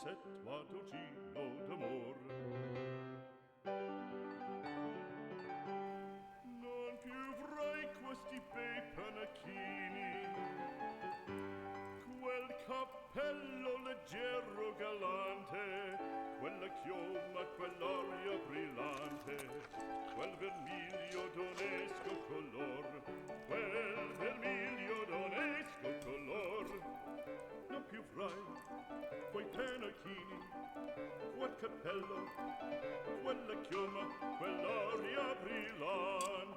narciset mattoncino d'amor. Non più vrai questi bei panacchini. Quel cappello leggero galante quella chioma quell'aria brillante quel vermiglio cappello, quella chioma, quell'aria brillante.